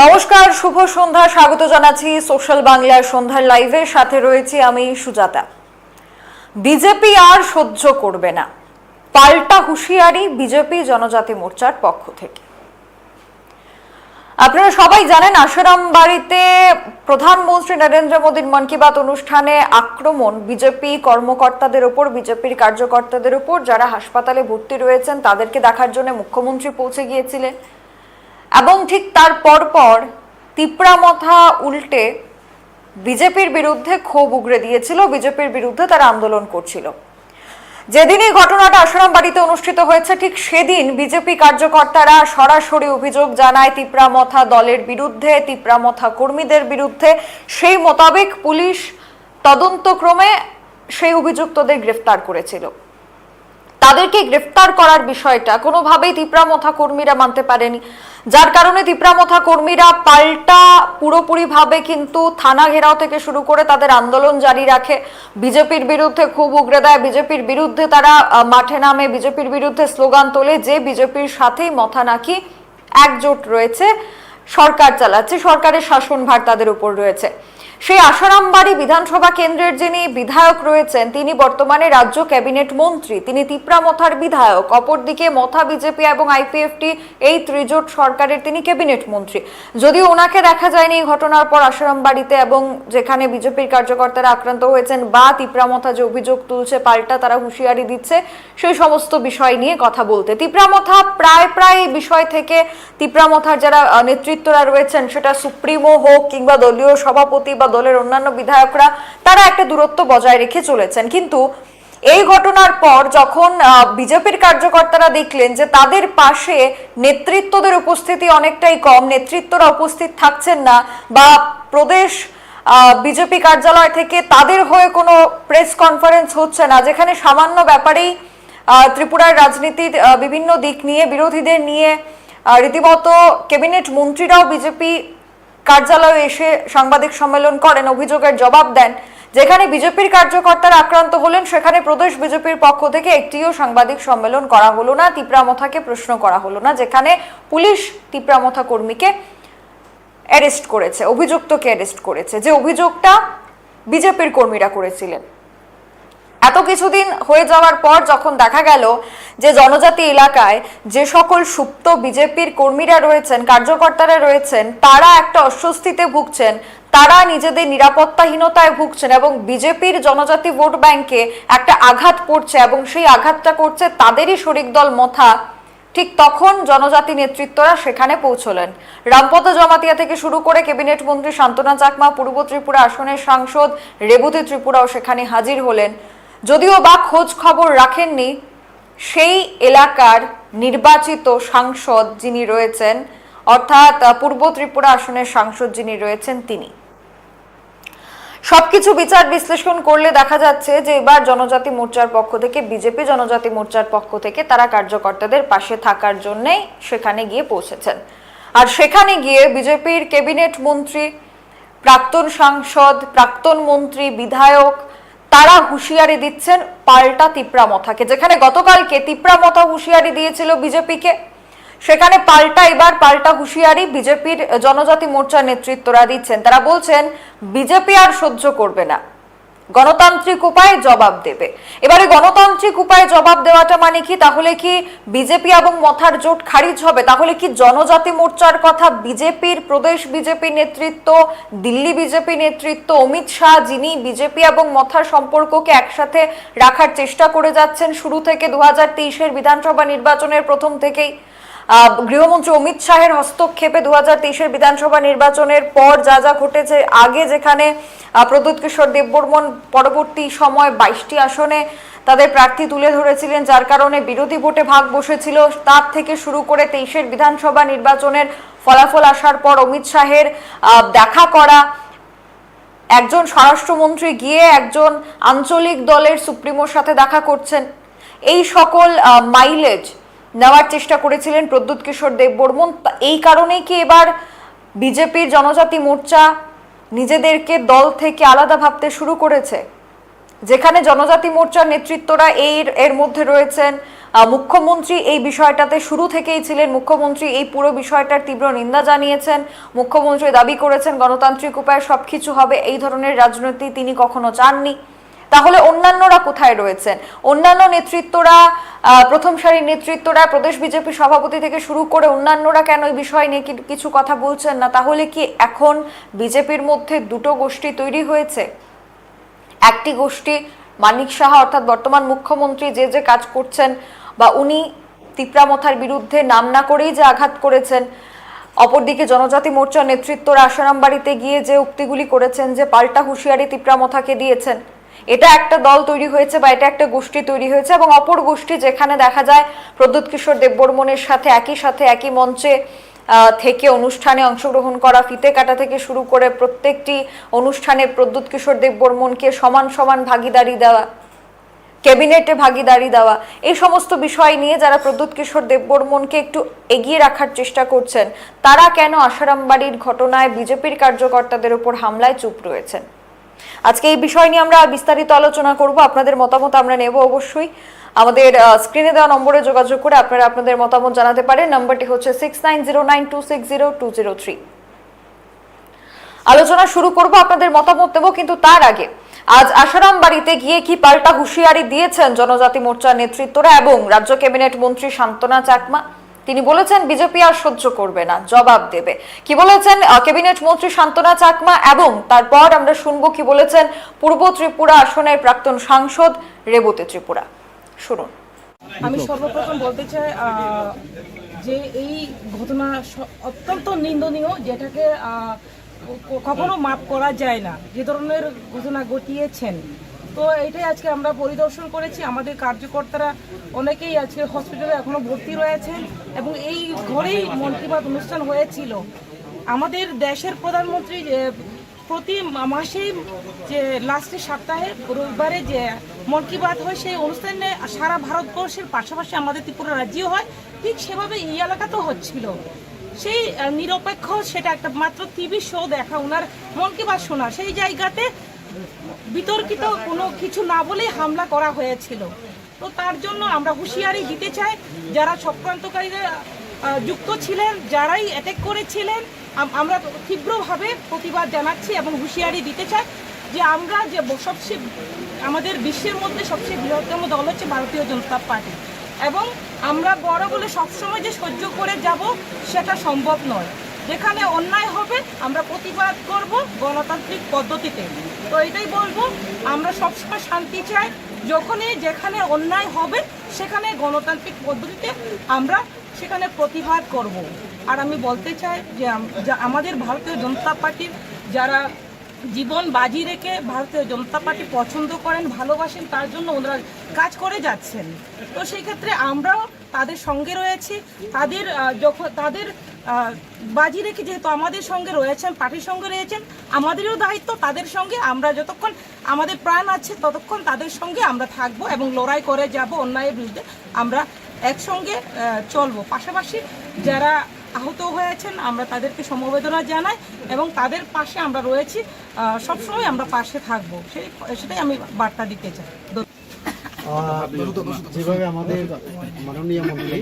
নমস্কার, শুভ সন্ধ্যা। স্বাগত জানাচ্ছি সোশ্যাল বাংলার সন্ধ্যার লাইভে। সাথে রয়েছি আমি সুজাতা। বিজেপি আর সহ্য করবে না। পাল্টা হুঁশিয়ারি বিজেপি জনজাতি মোর্চার পক্ষ থেকে। আপনারা সবাই জানেন, আসারাম বাড়িতে প্রধানমন্ত্রী নরেন্দ্র মোদীর মন কি বাত অনুষ্ঠানে আক্রমণ। বিজেপি কর্মকর্তাদের উপর বিজেপির কার্যকর্তাদের উপর যারা হাসপাতালে ভর্তি রয়েছেন, তাদেরকে দেখার জন্য মুখ্যমন্ত্রী পৌঁছে গিয়েছিলেন। এবং ঠিক তার পরপর তিপ্রামথা উল্টে বিজেপির বিরুদ্ধে ক্ষোভ উগরে দিয়েছিল, বিজেপির বিরুদ্ধে তারা আন্দোলন করছিল। যেদিন এই ঘটনাটা আসারাম বাড়িতে অনুষ্ঠিত হয়েছে, ঠিক সেদিন বিজেপি কার্যকর্তারা সরাসরি অভিযোগ জানায় তিপ্রামথা দলের বিরুদ্ধে তিপ্রামথা কর্মীদের বিরুদ্ধে। সেই মোতাবেক পুলিশ তদন্তক্রমে সেই অভিযুক্তদের গ্রেফতার করেছিল। তাদেরকে গ্রেফতার করার বিষয়টা কোনোভাবেই তিপ্রামথা কর্মীরা মানতে পারেনি। যার কারণে তিপ্রামথা কর্মীরা পাল্টা পুরোপুরিভাবে কিন্তু থানা ঘেরাও থেকে শুরু করে তাদের আন্দোলন জারি রাখে। বিজেপির বিরুদ্ধে খুব উগরে দেয়, বিজেপির বিরুদ্ধে তারা মাঠে নামে, বিজেপির বিরুদ্ধে স্লোগান তোলে যে বিজেপির সাথেই মথা নাকি একজোট রয়েছে। সরকার চালাচ্ছে সরকারের শাসনভার তাদের উপর রয়েছে। সেই আসারামবাড়ি বিধানসভা কেন্দ্রের যিনি বিধায়ক রয়েছেন তিনি বর্তমানে রাজ্য ক্যাবিনেট মন্ত্রী। তিনি তিপ্রামথার বিধায়ক অপরদিকে মথা বিজেপি এবং আইপিএফটি এই ত্রিজোট সরকারের তিনি ক্যাবিনেট মন্ত্রী। যদিও ওনাকে দেখা যায়নি এই ঘটনার পর আসারামবাড়িতে এবং যেখানে বিজেপির কার্যকর্তারা আক্রান্ত হয়েছেন বা তিপ্রামথা যে অভিযোগ তুলছে পাল্টা তারা হুঁশিয়ারি দিচ্ছে সেই সমস্ত বিষয় নিয়ে কথা বলতে। তিপ্রামথা প্রায় প্রায় বিষয় থেকে তিপ্রামথার যারা আহ, নেতৃত্বরা রয়েছেন, সেটা সুপ্রিমো হোক কিংবা দলীয় সভাপতি বা দলের অন্যান্য বিধায়করা, তারা একটা দূরত্ব বজায় রেখে চলেছেন। কিন্তু এই ঘটনার পর যখন বিজেপির কার্যকর্তারা দেখলেন যে তাদের পাশে নেতৃত্বদের উপস্থিতি অনেকটাই কম, নেতৃত্বরা উপস্থিত থাকছেন না বা প্রদেশ বিজেপি কার্যালয় থেকে তাদের হয়ে কোনো প্রেস কনফারেন্স হচ্ছে না, যেখানে সামান্য ব্যাপারেই ত্রিপুরার রাজনীতির বিভিন্ন দিক নিয়ে, বিরোধীদের নিয়ে রীতিমতো ক্যাবিনেট মন্ত্রীরাও বিজেপি কার্যালয়ে এসে সাংবাদিক সম্মেলন করেন, অভিযোগের জবাব দেন। যেখানে বিজেপির কার্যকর্তারা আক্রান্ত হলেন, সেখানে প্রদেশ বিজেপির পক্ষ থেকে একটিও সাংবাদিক সম্মেলন করা হলো না, তিপ্রামথাকে প্রশ্ন করা হলো না, যেখানে পুলিশ তিপ্রামথা কর্মীকে অ্যারেস্ট করেছে, অভিযুক্তকে অ্যারেস্ট করেছে। যে অভিযোগটা বিজেপির কর্মীরা করেছিলেন। এত কিছুদিন হয়ে যাওয়ার পর যখন দেখা গেল যে জনজাতি এলাকায় যে সকল সুপ্ত বিজেপির কর্মীরা রয়েছেন, কার্যকর্তারা রয়েছেন, তারা একটা অস্বস্তিতে ভুগছেন, তারা নিজেদের নিরাপত্তাহীনতায় ভুগছেন এবং বিজেপির জনজাতি ভোট ব্যাংকে একটা আঘাত পড়ছে এবং সেই আঘাতটা করছে তাদেরই শরিক দল মথা। ঠিক তখন জনজাতি নেতৃত্বরা সেখানে পৌঁছলেন। রামপদ জমাতিয়া থেকে শুরু করে ক্যাবিনেট মন্ত্রী শান্তনা চাকমা, পূর্ব ত্রিপুরা আসনের সাংসদ রেবতী ত্রিপুরাও সেখানে হাজির হলেন। যদিও বা খোঁজ খবর রাখেননি, সেই এলাকার নির্বাচিত সাংসদ যিনি রয়েছেন, অর্থাৎ পূর্ব ত্রিপুরা আসনের সাংসদ যিনি রয়েছেন তিনি। সবকিছু বিচার বিশ্লেষণ করলে দেখা যাচ্ছে যে এবার জনজাতি মোর্চার পক্ষ থেকে, বিজেপি জনজাতি মোর্চার পক্ষ থেকে তারা কার্যকর্তাদের পাশে থাকার জন্যই সেখানে গিয়ে পৌঁছেছেন। আর সেখানে গিয়ে বিজেপির ক্যাবিনেট মন্ত্রী, প্রাক্তন সাংসদ, প্রাক্তন মন্ত্রী, বিধায়ক তারা হুঁশিয়ারি দিচ্ছেন পাল্টা তিপ্রামথাকে যেখানে গতকালকে তিপ্রামথা হুঁশিয়ারি দিয়েছিল বিজেপিকে, সেখানে পাল্টা এবার পাল্টা হুঁশিয়ারি বিজেপির জনজাতি মোর্চার নেতৃত্বরা দিচ্ছেন। তারা বলছেন, বিজেপি আর সহ্য করবে না। গণতান্ত্রিক উপায়ে জবাব দেবে। এবারে গণতান্ত্রিক উপায়ে জবাব দেওয়াটা মানে কি? তাহলে কি বিজেপি এবং মথার জোট খারিজ হবে? তাহলে কি জনজাতি মোর্চার কথা বিজেপির প্রদেশ বিজেপি নেতৃত্ব, দিল্লি বিজেপি নেতৃত্ব, অমিত শাহ যিনি বিজেপি এবং মথার সম্পর্ককে একসাথে রাখার চেষ্টা করে যাচ্ছেন শুরু থেকে দু হাজার বিধানসভা নির্বাচনের প্রথম থেকেই। গৃহমন্ত্রী অমিত শাহের হস্তক্ষেপে দু হাজার বিধানসভা নির্বাচনের পর যা যা ঘটেছে, আগে যেখানে প্রদ্যুৎ কিশোর দেববর্মন পরবর্তী সময় বাইশটি আসনে তাদের প্রার্থী তুলে ধরেছিলেন, যার কারণে বিরোধী ভোটে ভাগ বসেছিল। তার থেকে শুরু করে তেইশের বিধানসভা নির্বাচনের ফলাফল আসার পর অমিত শাহের দেখা করা, একজন স্বরাষ্ট্রমন্ত্রী গিয়ে একজন আঞ্চলিক দলের সুপ্রিমোর সাথে দেখা করছেন। এই সকল মাইলেজ নেওয়ার চেষ্টা করেছিলেন প্রদ্যুৎ কিশোর দেববর্মন এই কারণেই কি এবার বিজেপির জনজাতি মোর্চা নিজেদেরকে দল থেকে আলাদা ভাবতে শুরু করেছে? যেখানে জনজাতি মোর্চার নেতৃত্বরা এই এর মধ্যে রয়েছেন মুখ্যমন্ত্রী এই বিষয়টাতে শুরু থেকেই ছিলেন। মুখ্যমন্ত্রী এই পুরো বিষয়টার তীব্র নিন্দা জানিয়েছেন। মুখ্যমন্ত্রী দাবি করেছেন, গণতান্ত্রিক উপায়ে সবকিছু হবে, এই ধরনের রাজনীতি তিনি কখনো চাননি। তাহলে অন্যান্যরা কোথায় রয়েছেন? অন্যান্য নেতৃত্বরা প্রথম সারির নেতৃত্বরা, প্রদেশ বিজেপি সভাপতি থেকে শুরু করে অন্যান্যরা কেন এই বিষয় নিয়ে কিছু কথা বলছেন না? তাহলে কি এখন বিজেপির মধ্যে দুটো গোষ্ঠী তৈরি হয়েছে? একটি গোষ্ঠী মানিক সাহা, অর্থাৎ বর্তমান মুখ্যমন্ত্রী যে যে কাজ করছেন বা উনি তিপ্রামথার বিরুদ্ধে নাম না করেই যে আঘাত করেছেন, অপরদিকে জনজাতি মোর্চার নেতৃত্বরা আসারাম বাড়িতে গিয়ে যে উক্তিগুলি করেছেন যে পাল্টা হুঁশিয়ারি তিপ্রামথাকে দিয়েছেন এটা একটা দল তৈরি হয়েছে বা এটা একটা গোষ্ঠী তৈরি হয়েছে এবং অপর গোষ্ঠী যেখানে দেখা যায় প্রদ্যুৎ কিশোর দেববর্মনের সাথে, একই সাথে, একই মঞ্চে থেকে অনুষ্ঠানে অংশগ্রহণ করা, ফিতে কাটা থেকে শুরু করে প্রত্যেকটি অনুষ্ঠানে প্রদ্যুৎ কিশোর দেববর্মনকে সমান সমান ভাগিদারি দেওয়া, ক্যাবিনেটে ভাগিদারি দেওয়া, এই সমস্ত বিষয় নিয়ে যারা প্রদ্যুৎ কিশোর দেববর্মনকে একটু এগিয়ে রাখার চেষ্টা করছেন, তারা কেন আসারামবাড়ির ঘটনায় বিজেপির কার্যকর্তাদের উপর হামলায় চুপ রয়েছেন? আজকে এই বিষয় নিয়ে আমরা বিস্তারিত আলোচনা করব। আপনাদের মতামত আমরা নেব অবশ্যই। আমাদের স্ক্রিনে দেওয়া নম্বরে যোগাযোগ করে আপনারা আপনাদের মতামত জানাতে পারেন। নাম্বারটি হচ্ছে six nine zero nine two six zero two zero three আলোচনা শুরু করব, আপনাদের মতামত দেব কিন্তু তার আগে আজ আসারাম বাড়িতে গিয়ে কি পাল্টা হুঁশিয়ারি দিয়েছেন জনজাতি মোর্চার নেতৃত্বরা এবং রাজ্য ক্যাবিনেট মন্ত্রী শান্তনা চাকমা? তিনি বলেছেন, বিজেপি আর সহ্য করবে না, জবাব দেবে। কি বলেছেন ক্যাবিনেট মন্ত্রী শান্তনা চাকমা এবং তারপর আমরা শুনব কি বলেছেন পূর্ব ত্রিপুরা আসনের প্রাক্তন সাংসদ রেবতী ত্রিপুরা। শুনুন। আমি সর্বপ্রথম বলতে চাই যে এই ঘটনা অত্যন্ত নিন্দনীয়, যেটাকে কখনো মাপ করা যায় না। যে ধরনের ঘটনা ঘটিয়েছেন তো এটাই আজকে আমরা পরিদর্শন করেছি। আমাদের কার্যকর্তারা অনেকেই আজকে হসপিটালে এখনও ভর্তি রয়েছেন এবং এই ঘরেই মন কি বাত অনুষ্ঠান হয়েছিল। আমাদের দেশের প্রধানমন্ত্রী প্রতি মা- মাসেই যে লাস্টের সপ্তাহে রবিবারে যে, মন কি বাত হয়, সেই অনুষ্ঠানে সারা ভারতবর্ষের পাশাপাশি আমাদের ত্রিপুরা রাজ্যেও হয়। ঠিক সেভাবে এই এলাকাতেও হচ্ছিল। সেই নিরপেক্ষ সেটা একটা মাত্র টিভি শো দেখা ওনার মন কি বাত শোনা, সেই জায়গাতে বিতর্কিত কোনো কিছু না বলেই হামলা করা হয়েছিল। তো তার জন্য আমরা হুঁশিয়ারি দিতে চাই, যারা চক্রান্তকারীরা যুক্ত ছিলেন, যারাই অ্যাটেক করেছিলেন আমরা তীব্রভাবে প্রতিবাদ জানাচ্ছি এবং হুঁশিয়ারি দিতে চাই যে আমরা যে সবচেয়ে, আমাদের বিশ্বের মধ্যে সবচেয়ে বৃহত্তম দল হচ্ছে ভারতীয় জনতা পার্টি। এবং আমরা বড় বলে সবসময় যে সহ্য করে যাব, সেটা সম্ভব নয়। যেখানে অন্যায় হবে, আমরা প্রতিবাদ করব গণতান্ত্রিক পদ্ধতিতে। তো এটাই বলব, আমরা সবসময় শান্তি চাই। যখনই যেখানে অন্যায় হবে, সেখানে গণতান্ত্রিক পদ্ধতিতে আমরা সেখানে প্রতিবাদ করব। আর আমি বলতে চাই যে আমাদের ভারতীয় জনতা পার্টির যারা জীবন বাজি রেখে ভারতীয় জনতা পার্টি পছন্দ করেন, ভালোবাসেন, তার জন্য ওনারা কাজ করে যাচ্ছেন। তো সেই ক্ষেত্রে আমরাও তাদের সঙ্গে রয়েছি। তাদের যখন, তাদের বাজি রেখে যেহেতু আমাদের সঙ্গে রয়েছেন, পার্টির সঙ্গে রয়েছেন, আমাদেরও দায়িত্ব তাদের সঙ্গে, আমরা যতক্ষণ আমাদের প্রাণ আছে ততক্ষণ তাদের সঙ্গে আমরা থাকব এবং লড়াই করে যাব অন্যায়ের বিরুদ্ধে, আমরা একসঙ্গে চলবো। পাশাপাশি যারা আহত হয়েছেন, আমরা তাদেরকে সমবেদনা জানাই এবং তাদের পাশে আমরা রয়েছি সবসময় আমরা পাশে থাকব। সেই, সেটাই আমি বার্তা দিতে চাই। যেভাবে আমাদের মাননীয় মন্ত্রী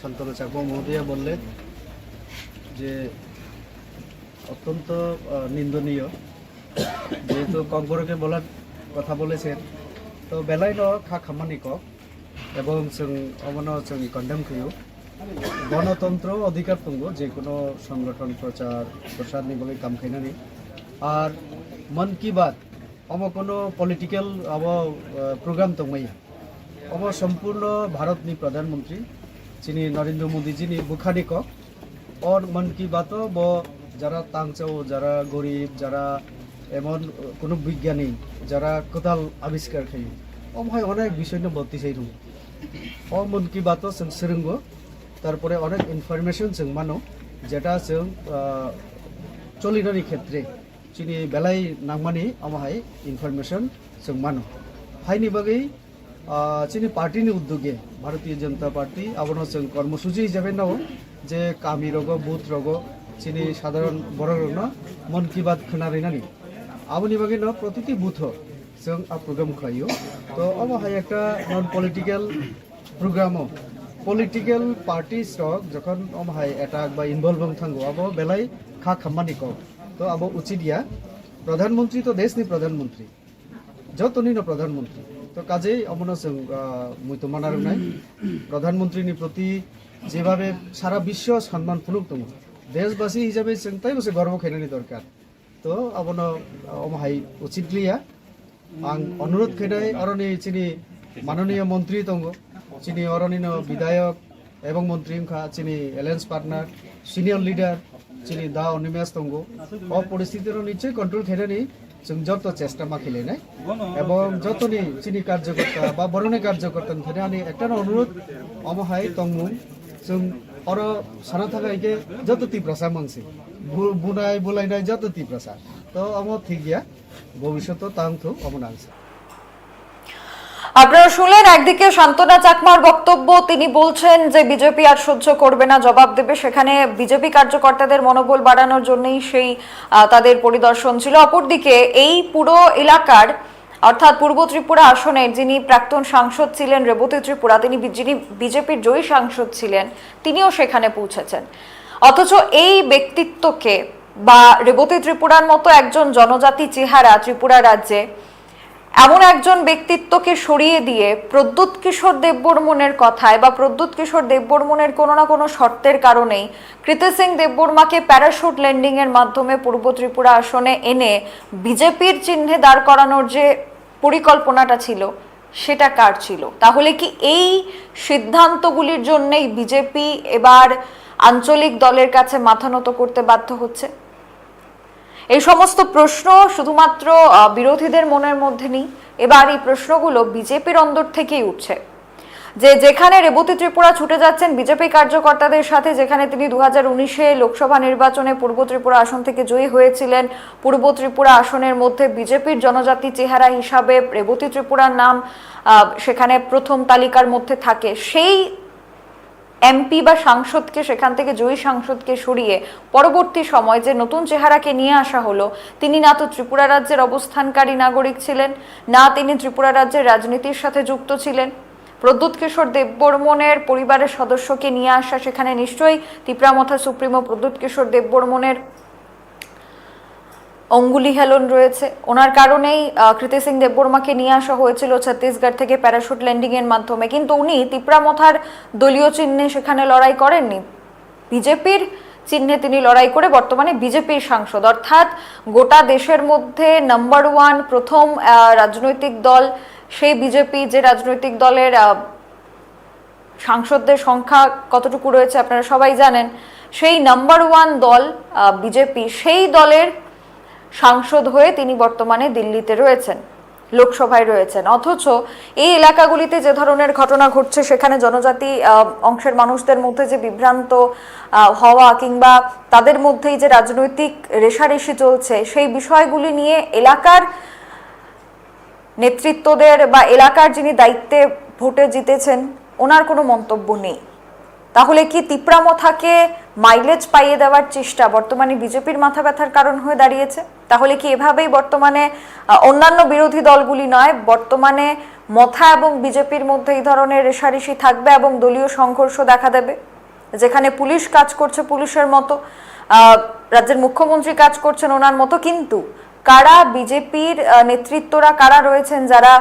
শান্তনু চাকমা মহোদয়া বললেন যে অত্যন্ত নিন্দনীয়। যেহেতু কঙ্গরকে বলার কথা বলেছেন, তো বেলাই ন খা খামানি কক এবং जों অমন जों কন্ডেম কেউ গণতন্ত্র অধিকার তুঙ্গ যে কোনো সংগঠন, প্রচার প্রসার নিগমে কাম খাইনানি। আর মন কি বাত অব কোনো পলিটিক্যাল অব প্রোগ্রাম তো মাইয়া। অব সম্পূর্ণ ভারত নি প্রধানমন্ত্রী, যিনি নরেন্দ্র মোদীজি নি বুখারি কক और মন কি বাত ব যারা তাংচাও যারা গরিব, যারা এমন কোনো বিজ্ঞানী, যারা কোদাল আবিষ্কার খাই। ও ভাই অনেক বিষয় নিয়ে বর্তি চাই ও মন কি বাত जों তারপরে অনেক ইনফরমেশন সঙ্গ মানো, যেটা जों চলিনারি ক্ষেত্রে। চিনি বেলাই নাংমানি আমাহাই ইনফরমেশন সঙ্গ মানো। হাইনি বাগেই চিনি পার্টি উদ্যোগে, ভারতীয় জনতা পার্টি আবার जों কর্মসূচি হিসাবে নাও যে কামি রগ বুথ রগ চিনি সাধারণ বড় রগ মন কি বাত खोनारैनानै আবনি বাগै ন প্রতিটি বুথ जों आ program खायो तो अब हाय একটা নন পলিটিক্যাল প্রোগ্রামও পলিটিক্যাল পার্টি স্টক যখন অম হাই এটাক বা ইনভলভ থাঙ্গো আবো বেলাই খা খামানি কম তো আবো উচিত ইয়া প্রধানমন্ত্রী তো দেশনি প্রধানমন্ত্রী যতনিনো প্রধানমন্ত্রী তো কাজেই অমনো जों মুই তো মানার নাই প্রধানমন্ত্রীনি প্রতি যেভাবে সারা বিশ্ব সম্মান পুলুক তুমি। দেশবাসী হিসাবে চিন্তাই বসে গর্ব খেলেনি দরকার তো আপন অমহাই উচিত লিয়া। আং অনুরোধ খেটাই অরণি চিনি মাননীয় মন্ত্রী তঙ্গ চিনি অরণীন বিধায়ক এবং মন্ত্রী চিনি এলায়েন্স পার্টনার সিনিয়র লিডার চিনি দা অনিমেশ তঙ্গ অ পরিস্থিতির নিশ্চয়ই কন্ট্রোল খেটে নি যত চেষ্টা মাখিলে নাই। এবং যত নি চিনি কার্যকর্তা বা বরণী কার্যকর্তা খেটে আনি একটা অনুরোধ অমহাই তঙ্গু जों अर साना थाखायके যত তীব্রসা মাংসি বুনাই বুলাইনাই যত তীব্রসা তো আমার ঠিক গিয়া ভবিষ্যৎ তাংথু অমনাংসা আপনারা শুনলেন একদিকে শান্তনা চাকমার বক্তব্য তিনি বলছেন যে বিজেপি আর সহ্য করবে না জবাব দেবে সেখানে বিজেপি কার্যকর্তাদের মনোবল বাড়ানোর জন্যই সেই আহ, তাদের পরিদর্শন ছিল অপরদিকে এই পুরো এলাকার অর্থাৎ পূর্ব ত্রিপুরা আসনের যিনি প্রাক্তন সাংসদ ছিলেন, রেবতী ত্রিপুরা, তিনি যিনি বিজেপির জয়ী সাংসদ ছিলেন, তিনিও সেখানে পৌঁছেছেন। অথচ এই ব্যক্তিত্বকে বা রেবতী ত্রিপুরার মতো একজন জনজাতি চেহারা ত্রিপুরা রাজ্যে, এমন একজন ব্যক্তিত্বকে সরিয়ে দিয়ে প্রদ্যুৎ কিশোর দেববর্মনের কথায় বা প্রদ্যুৎ কিশোর দেববর্মনের কোনো না কোনো শর্তের কারণেই কৃতি সিং দেববর্মাকে প্যারাশুট ল্যান্ডিংয়ের মাধ্যমে পূর্ব ত্রিপুরা আসনে এনে বিজেপির চিহ্নে দাঁড় করানোর যে পরিকল্পনাটা ছিল, সেটা কার ছিল? তাহলে কি এই সিদ্ধান্তগুলির জন্যই বিজেপি এবার আঞ্চলিক দলের কাছে মাথা নত করতে বাধ্য হচ্ছে? এই সমস্ত প্রশ্ন শুধুমাত্র বিরোধীদের মনের মধ্যে নেই। এবার এই প্রশ্নগুলো বিজেপির অন্দর থেকেই উঠছে। যে যেখানে রেবতী ত্রিপুরা ছুটে যাচ্ছেন বিজেপি কার্যকর্তাদের সাথে, যেখানে তিনি দু হাজার উনিশে লোকসভা নির্বাচনে পূর্ব ত্রিপুরা আসন থেকে জয়ী হয়েছিলেন। পূর্ব ত্রিপুরা আসনের মধ্যে বিজেপির জনজাতি চেহারা হিসাবে রেবতী ত্রিপুরার নাম সেখানে প্রথম তালিকার মধ্যে থাকে। সেই এমপি বা সাংসদকে, সেখান থেকে জয়ী সাংসদকে সরিয়ে পরবর্তী সময় যে নতুন চেহারাকে নিয়ে আসা হলো, তিনি না তো ত্রিপুরা রাজ্যের অবস্থানকারী নাগরিক ছিলেন, না তিনি ত্রিপুরা রাজ্যের রাজনীতির সাথে যুক্ত ছিলেন। প্রদ্যুৎ কিশোর দেববর্মনের পরিবারের সদস্যকে নিয়ে আসা সেখানে নিশ্চয়ই তিপ্রামথা সুপ্রিমো প্রদ্যুৎ কিশোর দেববর্মনের অঙ্গুলি হেলন রয়েছে। ওনার কারণেই কৃতি সিং দেববর্মাকে নিয়ে আসা হয়েছিল ছত্তিশগড় থেকে প্যারাশুট ল্যান্ডিং এর মাধ্যমে। কিন্তু উনি তিপ্রামথার দলীয় চিহ্নে সেখানে লড়াই করেননি। বিজেপির চিহ্নে তিনি লড়াই করে বর্তমানে বিজেপির সাংসদ। অর্থাৎ গোটা দেশের মধ্যে নাম্বার ওয়ান প্রথম রাজনৈতিক দল সেই বিজেপি যে রাজনৈতিক দলের সাংসদদের সংখ্যা কতটুকু রয়েছে আপনারা সবাই জানেন, সেই নাম্বার ওয়ান দল বিজেপি, সেই দলের সাংসদ হয়ে তিনি বর্তমানে দিল্লিতে রয়েছেন, লোকসভায় রয়েছেন। অথচ এই এলাকাগুলিতে যে ধরনের ঘটনা ঘটছে, সেখানে জনজাতি অংশের মানুষদের মধ্যে যে বিভ্রান্ত হওয়া কিংবা তাদের মধ্যেই যে রাজনৈতিক রেশারেশি চলছে, সেই বিষয়গুলি নিয়ে এলাকার নেতৃত্বদের বা এলাকার যিনি দায়িত্বে ভোটে জিতেছেন, ওনার কোনো মন্তব্য নেই। তাহলে কি তিপ্রামথাকে মাইলেজ পাইয়ে দেওয়ার চেষ্টা বর্তমানে বিজেপির মাথা ব্যথার কারণ হয়ে দাঁড়িয়েছে? তাহলে কি এভাবেই বর্তমানে অন্যান্য বিরোধী দলগুলি নয়, বর্তমানে মথা এবং বিজেপির মধ্যে এই ধরনের রেশারেশি থাকবে এবং দলীয় সংঘর্ষ দেখা দেবে? যেখানে পুলিশ কাজ করছে পুলিশের মতো রাজ্যের মুখ্যমন্ত্রী কাজ করছেন ওনার মতো, কিন্তু কারা বিজেপির নেতৃত্বরা কারা রয়েছেন যারা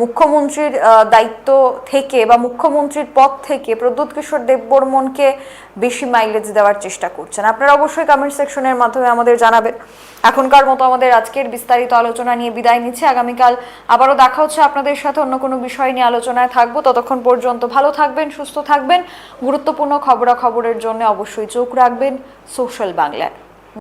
মুখ্যমন্ত্রীর দায়িত্ব থেকে বা মুখ্যমন্ত্রীর পদ থেকে প্রদ্যুৎ কিশোর দেববর্মনকে বেশি মাইলেজ দেওয়ার চেষ্টা করছেন? আপনারা অবশ্যই কমেন্ট সেকশনের মাধ্যমে আমাদের জানাবেন। এখনকার মতো আমাদের আজকের বিস্তারিত আলোচনা নিয়ে বিদায় নিচ্ছে। আগামীকাল আবারও দেখা হচ্ছে আপনাদের সাথে অন্য কোনো বিষয় নিয়ে আলোচনায় থাকব। ততক্ষণ পর্যন্ত ভালো থাকবেন, সুস্থ থাকবেন। গুরুত্বপূর্ণ খবরাখবরের জন্য অবশ্যই চোখ রাখবেন সোশ্যাল বাংলায়।